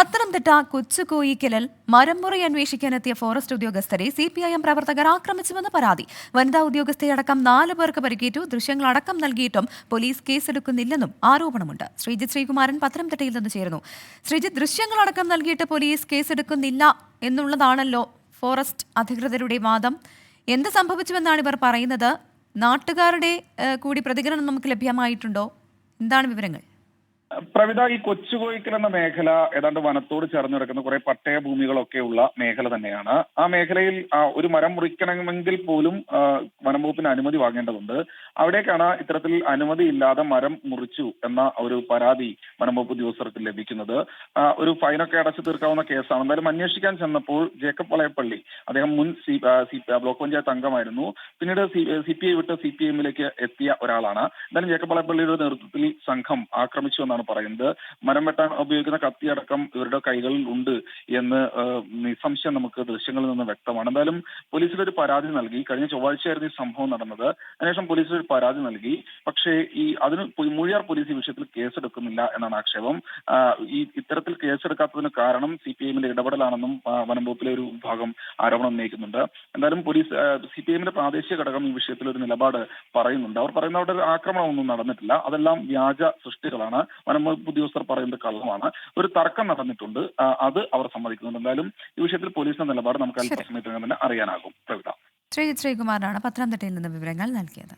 പത്തനംതിട്ട കൊച്ചുകോയിക്കലിൽ മരംമുറി അന്വേഷിക്കാനെത്തിയ ഫോറസ്റ്റ് ഉദ്യോഗസ്ഥരെ സി പി ഐ എം പ്രവർത്തകർ ആക്രമിച്ചുവെന്ന് പരാതി. വനിതാ ഉദ്യോഗസ്ഥയടക്കം നാല് പേർക്ക് പരിക്കേറ്റു. ദൃശ്യങ്ങളടക്കം നൽകിയിട്ടും പോലീസ് കേസെടുക്കുന്നില്ലെന്നും ആരോപണമുണ്ട്. ശ്രീജിത് ശ്രീകുമാരൻ പത്തനംതിട്ടയിൽ നിന്ന് ചേരുന്നു. ശ്രീജിത് ദൃശ്യങ്ങളടക്കം നൽകിയിട്ട് പോലീസ് കേസെടുക്കുന്നില്ല എന്നുള്ളതാണല്ലോ ഫോറസ്റ്റ് അധികൃതരുടെ വാദം. എന്ത് സംഭവിച്ചുവെന്നാണ് ഇവർ പറയുന്നത്? നാട്ടുകാരുടെ കൂടി പ്രതികരണം നമുക്ക് ലഭ്യമായിട്ടുണ്ടോ? എന്താണ് വിവരങ്ങൾ? പ്രവിത ഈ കൊച്ചുകോയിക്കൽ എന്ന മേഖല ഏതാണ്ട് വനത്തോട് ചേർന്ന് കിടക്കുന്ന കുറെ പട്ടയ ഭൂമികളൊക്കെ ഉള്ള മേഖല തന്നെയാണ്. ആ മേഖലയിൽ ഒരു മരം മുറിക്കണമെങ്കിൽ പോലും വനം വകുപ്പിന് അനുമതി വാങ്ങേണ്ടതുണ്ട്. അവിടേക്കാണ് ഇത്തരത്തിൽ അനുമതി ഇല്ലാതെ മരം മുറിച്ചു എന്ന ഒരു പരാതി വനം വകുപ്പ് ഉദ്യോഗസ്ഥർക്ക് ലഭിക്കുന്നത്. ഒരു ഫൈനൊക്കെ അടച്ചു തീർക്കാവുന്ന കേസാണ്. എന്തായാലും അന്വേഷിക്കാൻ ചെന്നപ്പോൾ ജേക്കബ് വളയപ്പള്ളി അദ്ദേഹം മുൻ സി ബ്ലോക്ക് പഞ്ചായത്ത് അംഗമായിരുന്നു. പിന്നീട് സി പി ഐ വിട്ട് സി പി എമ്മിലേക്ക് എത്തിയ ഒരാളാണ്. എന്തായാലും ജേക്കബ് വളയപ്പള്ളിയുടെ നേതൃത്വത്തിൽ സംഘം ആക്രമിച്ചു എന്നാണ് പറയുന്നത്. മരം വെട്ടാൻ ഉപയോഗിക്കുന്ന കത്തിയടക്കം ഇവരുടെ കൈകളിൽ ഉണ്ട് എന്ന് നിസ്സംശയം നമുക്ക് ദൃശ്യങ്ങളിൽ നിന്ന് വ്യക്തമാണ്. എന്തായാലും പോലീസിൽ ഒരു പരാതി നൽകി. കഴിഞ്ഞ ചൊവ്വാഴ്ചയായിരുന്നു ഈ സംഭവം നടന്നത്. അതിനുശേഷം പോലീസിൽ ഒരു പരാതി നൽകി. പക്ഷേ ഈ അതിന് മൂഴിയാർ പോലീസ് ഈ വിഷയത്തിൽ കേസെടുക്കുന്നില്ല എന്നാണ് ആക്ഷേപം. ഈ ഇത്തരത്തിൽ കേസെടുക്കാത്തതിന് കാരണം സി പി എമ്മിന്റെ ഇടപെടലാണെന്നും വനംവകുപ്പിലെ ഒരു വിഭാഗം ആരോപണം ഉന്നയിക്കുന്നുണ്ട്. എന്തായാലും പോലീസ് സി പി എമ്മിന്റെ പ്രാദേശിക ഘടകം ഈ വിഷയത്തിൽ ഒരു നിലപാട് പറയുന്നുണ്ട്. അവർ പറയുന്ന അവിടെ ആക്രമണമൊന്നും നടന്നിട്ടില്ല. അതെല്ലാം വ്യാജ സൃഷ്ടികളാണ്. വനം വകുപ്പ് ഉദ്യോഗസ്ഥർ പറയുന്നത് കള്ളമാണ്. ഒരു തർക്കം നടന്നിട്ടുണ്ട്. അത് അവർ സമ്മതിക്കുന്നുണ്ട്. എന്തായാലും ഈ വിഷയത്തിൽ പോലീസിന്റെ നിലപാട് നമുക്ക് അല്പസമയത്തിനകം തന്നെ അറിയാനാകും. പ്രവിത. ശ്രീകുമാറാണ് പത്തനംതിട്ടയിൽ നിന്ന് വിവരങ്ങൾ നൽകിയത്.